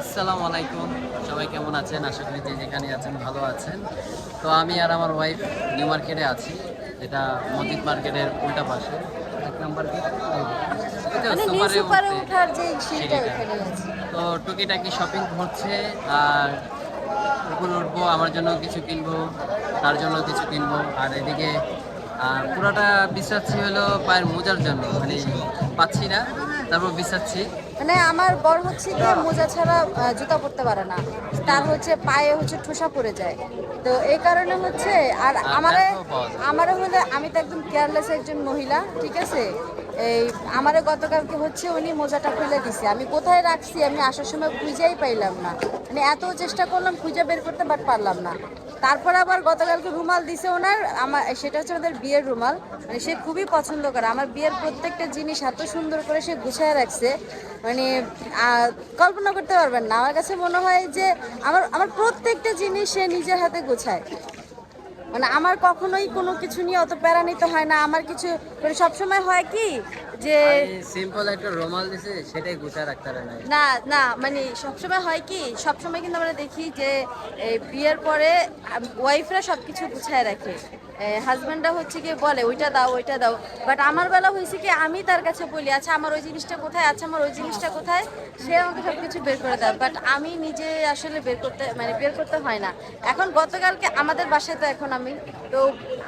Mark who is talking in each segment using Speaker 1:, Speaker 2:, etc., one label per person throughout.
Speaker 1: আসসালামু আলাইকুম। সবাই কেমন আছেন? আশা করি যে যেখানে আছেন ভালো আছেন। তো আমি আর আমার ওয়াইফ নিউ মার্কেটে আছি। যেটা মসজিদ মার্কেটের উল্টা পাশে। এক নাম্বার
Speaker 2: মানে
Speaker 1: তো টুকিটাকি শপিং হচ্ছে আর উপরে উঠবো আমার জন্য কিছু কিনবো তার জন্য কিছু কিনবো। আর এদিকে পুরোটা বিশ্বাচ্ছি হলো পায়ের মোজার জন্য। মানে পাচ্ছি না। তারপর বিছাচ্ছি
Speaker 2: মানে আমার বর হচ্ছে গিয়ে মোজা ছাড়া জুতা পরতে পারে না। তার হচ্ছে পায়ে হচ্ছে ঠোসা পড়ে যায়। তো এই কারণে হচ্ছে আর আমারে। আমারে হলে আমি তো একদম কেয়ারলেস একজন মহিলা ঠিক আছে? এই, আমারে গতকালকে হচ্ছে উনি মোজাটা খুলে দিছে। আমি কোথায় রাখছি, আমি আসার সময় খুঁজেই পাইলাম না। মানে এত চেষ্টা করলাম, খুঁজে বের করতে বাট পারলাম না। তারপর আবার গতকালকে রুমাল দিছে ওনার আমার সেটা হচ্ছে আমাদের বিয়ের রুমাল। মানে সে খুবই পছন্দ করে। আমার বিয়ের প্রত্যেকটা জিনিস এত সুন্দর করে সে গুছায় রাখছে। মানে কল্পনা করতে পারবেন না। আমার কাছে মনে হয় যে, আমার আমার প্রত্যেকটা জিনিস সে নিজের হাতে গোছায়। মানে আমার কখনোই কোনো কিছু নিয়ে অত প্যারা নিতে হয় না। আমার কিছু মানে সবসময় হয় কি যে
Speaker 1: সিম্পল একটা রুমাল দিছে সেটাই গুছা রাখতে পারে না
Speaker 2: না না মানে সবসময় হয় কি সবসময় কিন্তু আমরা দেখি যে এই বিয়ের পরে ওয়াইফরা সব কিছু গুছায় রাখে। হাজব্যান্ডরা হচ্ছে কি বলে, ওইটা দাও ওইটা দাও। বাট আমার বেলা হয়েছে কি, আমি তার কাছে বলি আচ্ছা আমার ওই জিনিসটা কোথায়? আচ্ছা আমার ওই জিনিসটা কোথায়? সে আমাকে সব কিছু বের করে দেয়। বাট আমি নিজে আসলে বের করতে মানে বের করতে হয় না। এখন গতকালকে আমাদের বাসায় তো এখন আমি, তো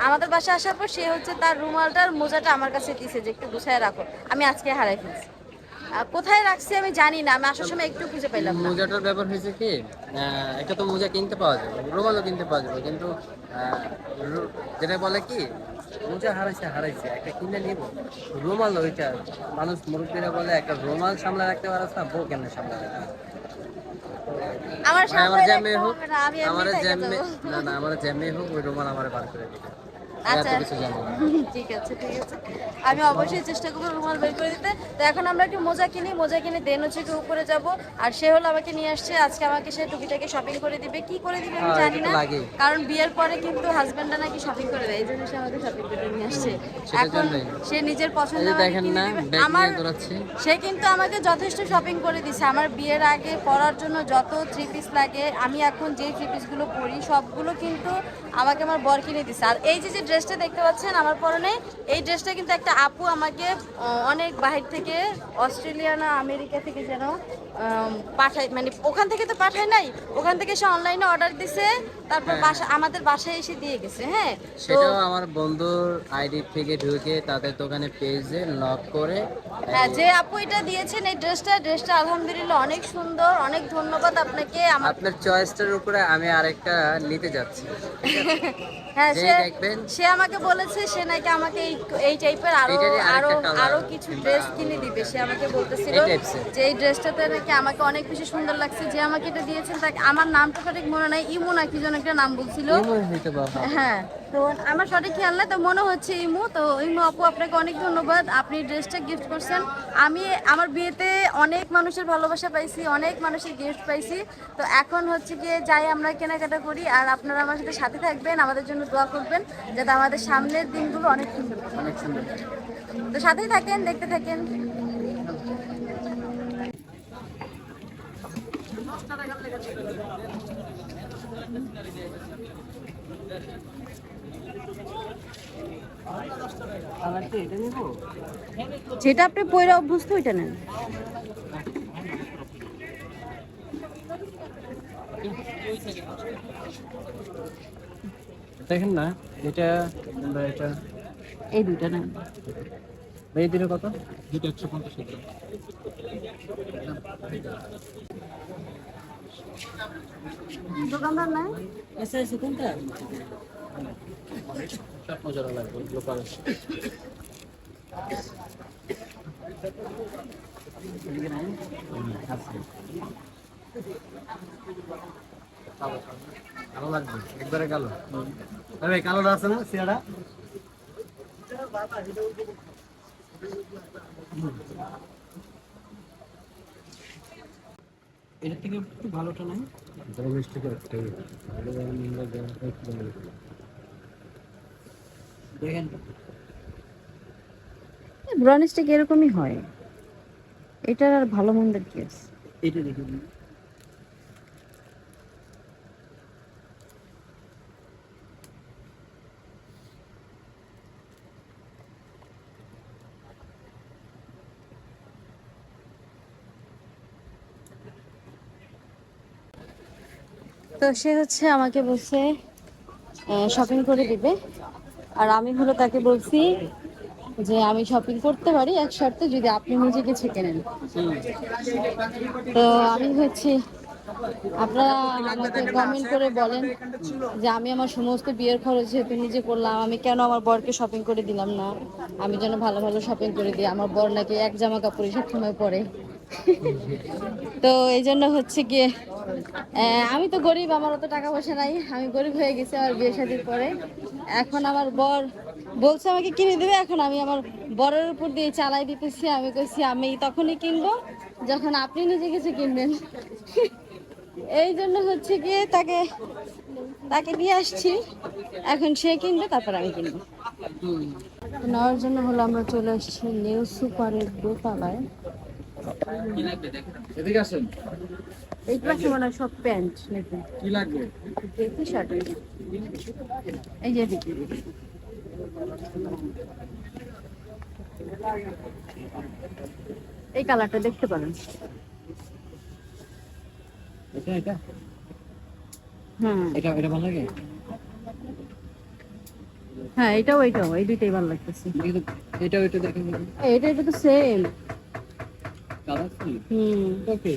Speaker 2: আমাদের বাসায় আসার পর সে হচ্ছে তার রুমালটার মোজাটা আমার কাছে দিছে যে একটু গুছায় রাখো। আমি আজকে হারাই ফেলছি। কোথায় রাখছি আমি জানি না আমি আসার সময় একটু খুঁজে পেলাম না।
Speaker 1: মোজাটার ব্যাপার হয়েছে কি একটা তো মোজা কিনতে পাওয়া যাবে রুমালও কিনতে পাওয়া যাবে কিন্তু যেটা বলে কি মোজা হারাইছে হারাইছে একটা কিনে নিব। রুমাল ওইটা মানুষ মুরব্বীরা বলে একটা রুমাল সামলা রাখতে পারছ না বউ কেন সামলা রাখতে পারছ?
Speaker 2: আমার
Speaker 1: জ্যামে হোক আমার জ্যামে না না আমার জ্যামে হোক ওই রুমাল আমার বার করে দিবে।
Speaker 2: আচ্ছা।
Speaker 1: কিছু জানি না।
Speaker 2: ঠিক আছে ঠিক আছে। আমি অবশ্যই চেষ্টা করব রুমাল বের করে দিতে। তো এখন আমরা একটু মোজা কিনি মোজা কিনে দেন হচ্ছে একটু উপরে যাব। আর সে হলো আমাকে নিয়ে আসছে আজকে আমাকে সে টুকিটাকে শপিং করে দিবে। কি করে দিবে আমি
Speaker 1: হ্যাঁ,
Speaker 2: জানি না। কারণ বিয়ের পরে কিন্তু হাজবেন্ডরা নাকি শপিং করে দেয় এই জন্য সে আমাকে শপিং করে নিয়ে আসছে। এখন সে নিজের পছন্দ আমার সে কিন্তু আমাকে যথেষ্ট শপিং করে দিছে। আমার বিয়ের আগে পরার জন্য যত থ্রি পিস লাগে আমি এখন যে থ্রি পিসগুলো পরি সবগুলো কিন্তু আমাকে আমার বর কিনে দিছে। আর এই যে যে ড্রেসটা দেখতে পাচ্ছেন, আমার পরনে। এই ড্রেসটা কিন্তু একটা আপু আমাকে অনেক বাহির থেকে অস্ট্রেলিয়া না আমেরিকা থেকে যেন পাঠায় মানে ওখান থেকে তো পাঠায় নাই। ওখান থেকে সে অনলাইনে অর্ডার দিছে তারপর বাসা আমাদের বাসায় এসে দিয়ে গেছে হ্যাঁ।
Speaker 1: সেটাও আমার বন্ধুর আইডি থেকে ঢুকে তাদের দোকানে পেজে লক করে
Speaker 2: হ্যাঁ যে আপু এটা দিয়েছেন এই ড্রেসটা ড্রেসটা আলহামদুলিল্লাহ অনেক সুন্দর অনেক ধন্যবাদ আপনাকে। আমার
Speaker 1: আপনার চয়েসটার উপরে আমি আরেকটা নিতে যাচ্ছি।
Speaker 2: হ্যাঁ সে
Speaker 1: দেখবেন।
Speaker 2: সে আমাকে বলেছে সে নাকি আমাকে এই এই টাইপের আরও
Speaker 1: আরও
Speaker 2: আরও কিছু ড্রেস কিনে দিবে। সে আমাকে বলতেছিল। যে এই ড্রেসটাতে নাকি আমাকে অনেক বেশি সুন্দর লাগছে। যে আমাকে এটা দিয়েছেন তাকে আমার নামটা সঠিক মনে নাই ইমু না কি যেন একটা নাম বলছিল। হ্যাঁ তো আমার সঠিক খেয়াল নাই তো মনে হচ্ছে ইমু। তো ইমু আপু আপনাকে অনেক ধন্যবাদ। আপনি ড্রেসটা গিফট করছেন। আমি আমার বিয়েতে অনেক মানুষের ভালোবাসা পাইছি অনেক মানুষের গিফট পাইছি। তো এখন হচ্ছে গিয়ে যাই আমরা কেনাকাটা করি আর আপনারা আমার সাথে সাথে থাকবেন আমাদের জন্য দোয়া করবেন যাতে আমাদের সামনের দিনগুলো অনেক সুন্দর।
Speaker 1: অনেক সুন্দর।
Speaker 2: তো সাথেই থাকেন দেখতে থাকেন
Speaker 1: আমার কি এটা নিব
Speaker 2: যেটা আপনি পয়রা অভ্যস্ত ওইটা নেন।
Speaker 1: দেখেন না এটা কিংবা এটা
Speaker 2: এই দুইটা নেন।
Speaker 1: এই দিলে কত? দুটো একশো পঞ্চাশ
Speaker 2: দোকানদার নাই?
Speaker 1: এসে এসে কোনটা? সব মজা লাগবে লোকাল ভালো লাগবে একবারে কালো। আরে কালোটা আছে না সিয়াটা এটা থেকে একটু ভালোটা নাই? দেখেন।
Speaker 2: ব্রন স্টিক এরকমই হয়। এটার আর ভালো মন্দের কি আছে?
Speaker 3: এটা দেখুন
Speaker 2: তো সে হচ্ছে আমাকে বলছে শপিং করে দিবে। আর আমি হলো তাকে বলছি যে, আমি শপিং করতে পারি এক শর্তে যদি আপনি নিজে কিছু কেনেন তো আমি হচ্ছে, আপনারা আমাকে কমেন্ট করে বলেন যে, আমি আমার সমস্ত বিয়ের খরচ যেহেতু নিজে করলাম, আমি কেন আমার বরকে শপিং করে দিলাম না? আমি যেন ভালো ভালো শপিং করে দিই। আমার বর নাকি এক জামা কাপড় সব সময় পরে। তো এই জন্য হচ্ছে গিয়ে আমি তো গরিব, আমার অত টাকা পয়সা নাই। আমি গরিব হয়ে গেছি আমার বিয়ে শাদির পরে। এখন আমার বর বলছে আমাকে কিনে দেবে, এখন আমি আমার বরের উপর দিয়ে চালাই দিতেছি। আমি কইছি, আমি তখনই কিনবো যখন আপনি নিজে কিছু কিনবেন। এই জন্য হচ্ছে গিয়ে তাকে তাকে নিয়ে আসছি। এখন সে কিনবে, তারপর আমি কিনবো। নেওয়ার জন্য হলো আমরা চলে আসছি নিউ সুপারের দোতলায়।
Speaker 3: কি
Speaker 1: এদিকে আসেন।
Speaker 2: এই পাশে মনে সব প্যান্ট নাকি
Speaker 1: কি লাগবে?
Speaker 2: টি শার্ট এই যে এদিকে। এই কালারটা দেখতে পারেন।
Speaker 1: এটা এটা?
Speaker 2: হুম।
Speaker 1: এটা এটা ভালো লাগে?
Speaker 2: হ্যাঁ এটাও এটাও। এই দুইটাই ভালো লাগতেছে।
Speaker 1: এটা ওইটা দেখেন।
Speaker 2: এটা এটা তো সেম
Speaker 1: কালার কি
Speaker 2: হুম
Speaker 1: ওকে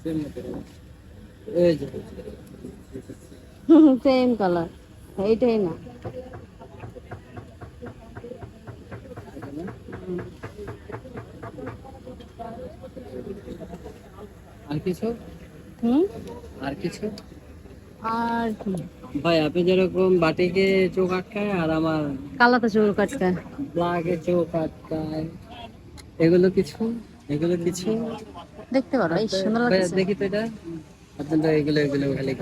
Speaker 1: সেম এই যে
Speaker 2: সেম কালার এইটাই না
Speaker 1: আর কিছু
Speaker 2: হুম
Speaker 1: আর কিছু
Speaker 2: আর কি
Speaker 1: ভাই আপনি যেরকম বাটিকে চোখ আটকায় আর আমার
Speaker 2: কালাতে চোখ কাটকা
Speaker 1: ব্লাগে চোখ আটকায় এগুলো কিছু এগুলো কিছু?
Speaker 2: দেখতে পারো এই সুন্দর
Speaker 1: ভাই,
Speaker 2: লাগতেছে।
Speaker 1: দেখি তো এটা। আপনি তো এগুলো এগুলো খালি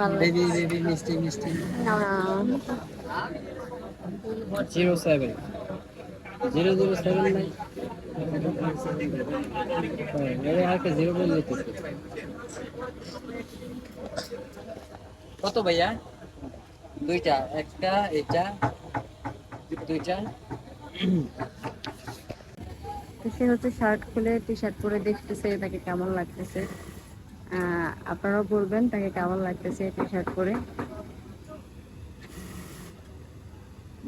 Speaker 2: ভালো
Speaker 1: বেবি বেবি মিষ্টি মিষ্টি। Zero seven zero zero seven নাই। আর জিরো কত ভাইয়া? দুইটা একটা এটা দুইটা।
Speaker 2: তো সে হচ্ছে শার্ট খুলে টি শার্ট পরে দেখতেছে তাকে কেমন লাগতেছে। আপনারাও বলবেন তাকে কেমন লাগতেছে টি শার্ট পরে।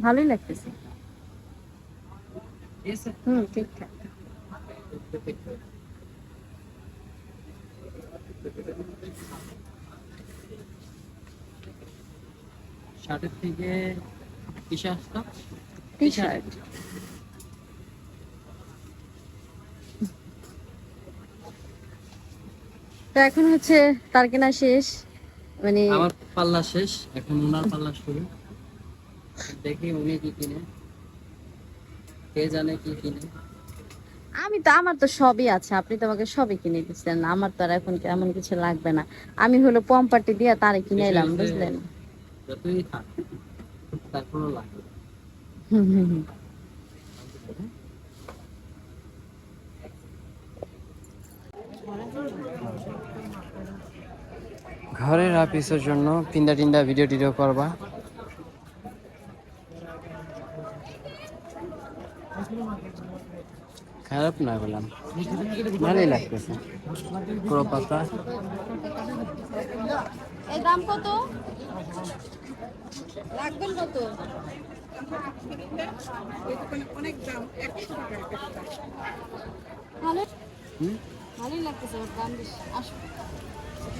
Speaker 2: ভালোই লাগতেছে। হুম ঠিকঠাক।
Speaker 1: শার্টের থেকে কিসে আসতো
Speaker 2: টি? শার্ট তো এখন হচ্ছে তার কেনা শেষ। মানে
Speaker 1: আমার পাল্লা শেষ এখন ওনার পাল্লা শুরু। দেখি উনি কি কিনে। কে জানে কি কিনে।
Speaker 2: আমি তো আমার তো সবই আছে আপনি তো আমাকে সবই কিনে দিচ্ছেন আমার তো আর এখন এমন কিছু লাগবে না। আমি হলো পম্পাটি দিয়ে তারে কিনে এলাম বুঝলেন?
Speaker 1: যতই থাক তারপরও লাগে
Speaker 2: হুম, হুম, হুম।
Speaker 1: ঘরের অফিসের জন্য পিন্দা টিন্দা ভিডিও টিডিও করবা। খারাপ না বললাম ভালোই লাগতেছে। পুরো পাতা।
Speaker 2: দাম কত? রাখবেন কত? ভালো ভালোই লাগতেছে ওর দাম বেশি।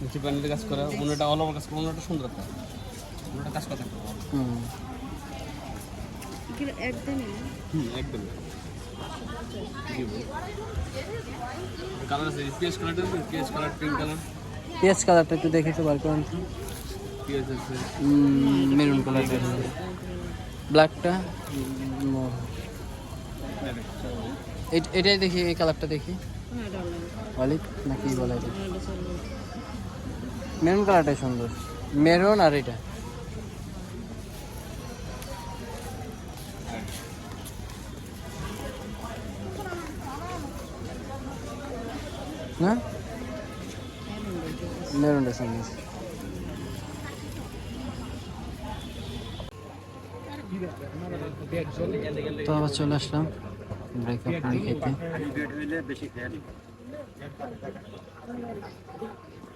Speaker 4: নিচে প্যানেলে কাজ করা অন্যটা অল ওভার কাজ করা সুন্দর একটা কাজ। করা
Speaker 1: হুম
Speaker 2: একদমই।
Speaker 4: হুম কালার আছে কালারটা কালার পিঙ্ক কালার
Speaker 1: পেঁয়াজ কালারটা একটু দেখে তো বার করেন।
Speaker 4: পিএস আছে।
Speaker 1: মেরুন কালারটা ব্ল্যাকটা এটাই দেখি এই কালারটা দেখি। অলিভ নাকি বলা? এটা মেরুন কালারটাই সুন্দর। মেরুন আর এটা। না? মেরুনটা সুন্দর। তো আবার চলে আসলাম। ব্রেকআপ খেতে।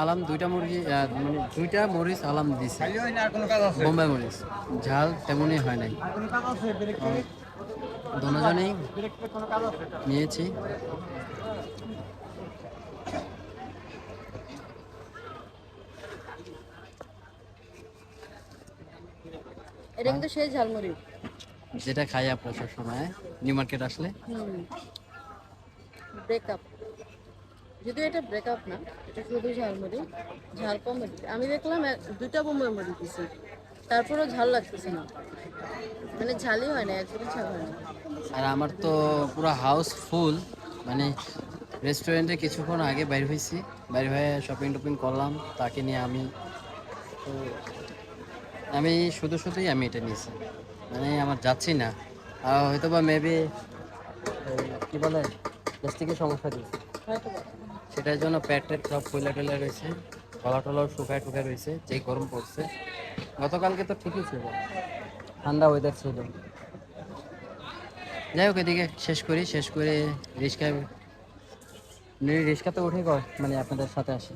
Speaker 1: আলাম দুইটা মুরগি মানে দুইটা মরিচ আলাম দিছে। বোম্বাই মরিচ। ঝাল তেমনই হয় নাই। দুজনেই নিয়েছি।
Speaker 2: এটা কিন্তু সেই ঝালমুড়ি।
Speaker 1: যেটা খাই আপনার সবসময়। নিউ মার্কেট আসলে।
Speaker 2: ব্রেকআপ। যদিও এটা ব্রেকআপ না এটা শুধু ঝালমুড়ি ঝাল কম আমি দেখলাম দুইটা বোম্বাই মুড়ি দিছি। তারপরেও ঝাল লাগতেছে না। মানে ঝালই হয় না একদমই ঝাল হয় না।
Speaker 1: আর আমার তো পুরো হাউস ফুল মানে রেস্টুরেন্টে কিছুক্ষণ আগে বাইর হয়েছি। বাইর হয়ে শপিং টপিং করলাম তাকে নিয়ে আমি তো আমি শুধু শুধুই আমি এটা নিয়েছি। মানে আমার যাচ্ছি না। আর হয়তো বা মেবি কি বলে প্লাস্টিকের সমস্যা দিয়েছে। সেটার জন্য প্যাটের সব ফুলা টুলা রয়েছে। গলা টলাও শুকায় টুকায় রয়েছে। যেই গরম পড়ছে। গতকালকে তো ঠিকই ছিল। ঠান্ডা ওয়েদার ছিল। যাই হোক, এদিকে শেষ করি। শেষ করে রিক্সায় রিক্সাতে উঠে কর মানে আপনাদের সাথে আসি।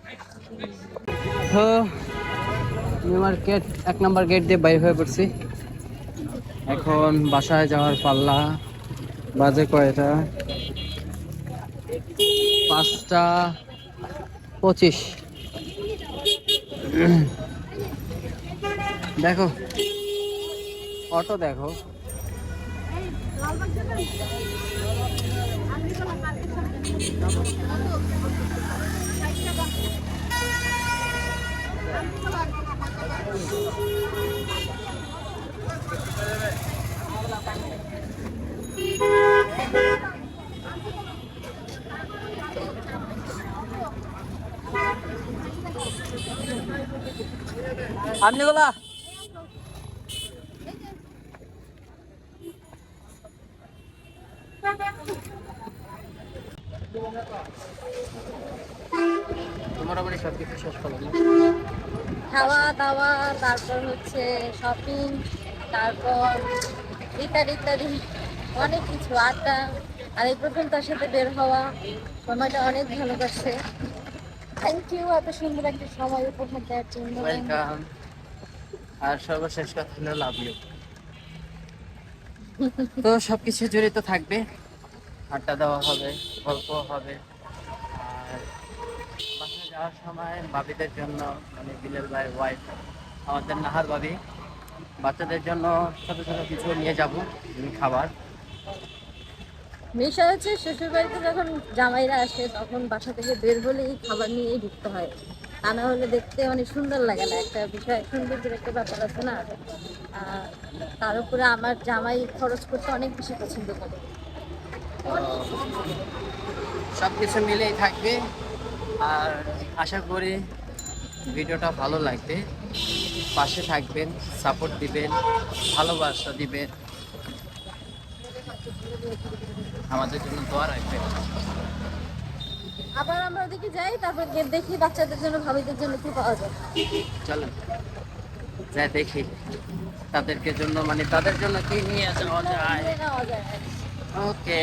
Speaker 1: তো নিউ মার্কেট এক নম্বর গেট দিয়ে বাইর হয়ে পড়ছি। এখন বাসায় যাওয়ার পাল্লা, বাজে কয়টা? পাঁচটা পঁচিশ। দেখো, অটো দেখো। আপনি বলা মোটামুটি সব কিছু শেষ করলাম
Speaker 2: খাওয়া দাওয়া তারপর হচ্ছে শপিং তারপর ইত্যাদি ইত্যাদি অনেক কিছু আড্ডা। আর এই প্রথম তার সাথে বের হওয়া সময়টা অনেক ভালো কাটছে। থ্যাংক ইউ এত সুন্দর একটা সময় উপহার দেওয়ার জন্য।
Speaker 1: ওয়েলকাম আর সর্বশেষ কথা হলো লাভ ইউ তো সবকিছু জড়িত থাকবে। আড্ডা দেওয়া হবে গল্প হবে। আর বাসায় যাওয়ার সময় বাবিদের জন্য মানে বিলের ভাই ওয়াইফ আমাদের নাহার বাবি বাচ্চাদের জন্য ছোট ছোট কিছু নিয়ে যাব খাবার।
Speaker 2: মিশা হচ্ছে শ্বশুর বাড়িতে যখন জামাইরা আসে, তখন বাসা থেকে বের হলেই খাবার নিয়েই ঢুকতে হয়। তা না হলে দেখতে অনেক সুন্দর লাগে না। একটা বিষয়, সৌন্দর্যের একটা ব্যাপার আছে না? তার উপরে আমার জামাই খরচ করতে অনেক বেশি পছন্দ করে।
Speaker 1: সব কিছু মিলেই থাকবে। আর আশা করি ভিডিওটা ভালো লাগবে। পাশে থাকবেন সাপোর্ট দিবেন, ভালোবাসা দিবেন। আমাদের জন্য দোয়া রাখবেন।
Speaker 2: আবার আমরা ওদিকে যাই তারপর গিয়ে দেখি বাচ্চাদের জন্য ভাবিদের জন্য কি পাওয়া যায়।
Speaker 1: চলেন। যাই দেখি তাদেরকে জন্য মানে তাদের জন্য কি নিয়ে
Speaker 2: আসা যায়।
Speaker 1: ওকে